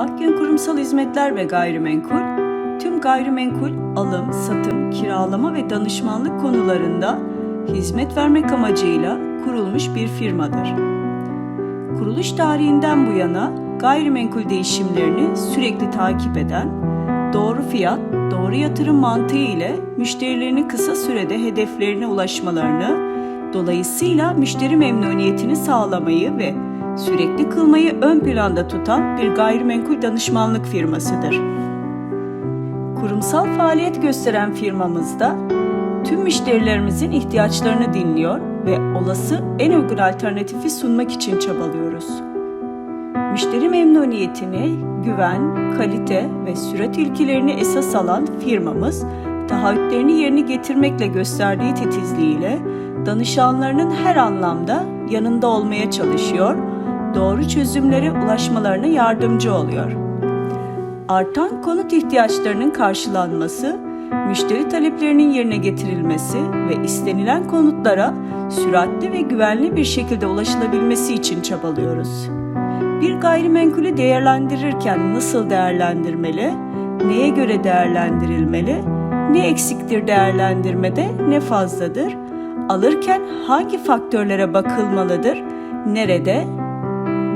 Akgün Kurumsal Hizmetler ve Gayrimenkul, tüm gayrimenkul, alım, satım, kiralama ve danışmanlık konularında hizmet vermek amacıyla kurulmuş bir firmadır. Kuruluş tarihinden bu yana gayrimenkul değişimlerini sürekli takip eden, doğru fiyat, doğru yatırım mantığı ile müşterilerini kısa sürede hedeflerine ulaşmalarını, dolayısıyla müşteri memnuniyetini sağlamayı ve sürekli kılmayı ön planda tutan bir gayrimenkul danışmanlık firmasıdır. Kurumsal faaliyet gösteren firmamızda tüm müşterilerimizin ihtiyaçlarını dinliyor ve olası en uygun alternatifi sunmak için çabalıyoruz. Müşteri memnuniyetini, güven, kalite ve sürat ilkelerini esas alan firmamız, taahhütlerini yerine getirmekle gösterdiği titizliğiyle danışanlarının her anlamda yanında olmaya çalışıyor, doğru çözümlere ulaşmalarına yardımcı oluyor. Artan konut ihtiyaçlarının karşılanması, müşteri taleplerinin yerine getirilmesi ve istenilen konutlara süratli ve güvenli bir şekilde ulaşılabilmesi için çabalıyoruz. Bir gayrimenkulü değerlendirirken nasıl değerlendirmeli, neye göre değerlendirilmeli, ne eksiktir değerlendirmede, ne fazladır, alırken hangi faktörlere bakılmalıdır, nerede,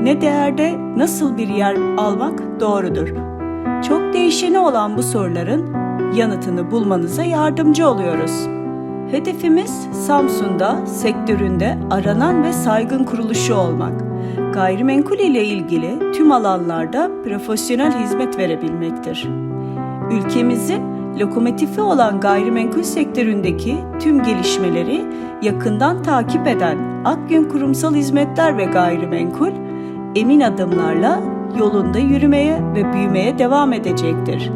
ne değerde, nasıl bir yer almak doğrudur. Çok değişeni olan bu soruların yanıtını bulmanıza yardımcı oluyoruz. Hedefimiz Samsun'da sektöründe aranan ve saygın kuruluşu olmak. Gayrimenkul ile ilgili tüm alanlarda profesyonel hizmet verebilmektir. Ülkemizin lokomotifi olan gayrimenkul sektöründeki tüm gelişmeleri yakından takip eden Akgün Kurumsal Hizmetler ve Gayrimenkul emin adımlarla yolunda yürümeye ve büyümeye devam edecektir.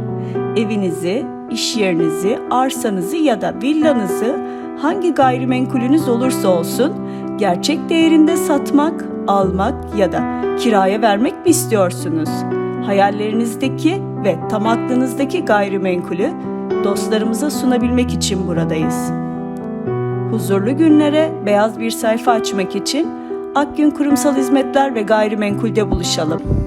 Evinizi, iş yerinizi, arsanızı ya da villanızı hangi gayrimenkulünüz olursa olsun gerçek değerinde satmak, almak ya da kiraya vermek mi istiyorsunuz? Hayallerinizdeki ve tam aklınızdaki gayrimenkulü dostlarımıza sunabilmek için buradayız. Huzurlu günlere beyaz bir sayfa açmak için Akgün Kurumsal Hizmetler ve Gayrimenkul'de buluşalım.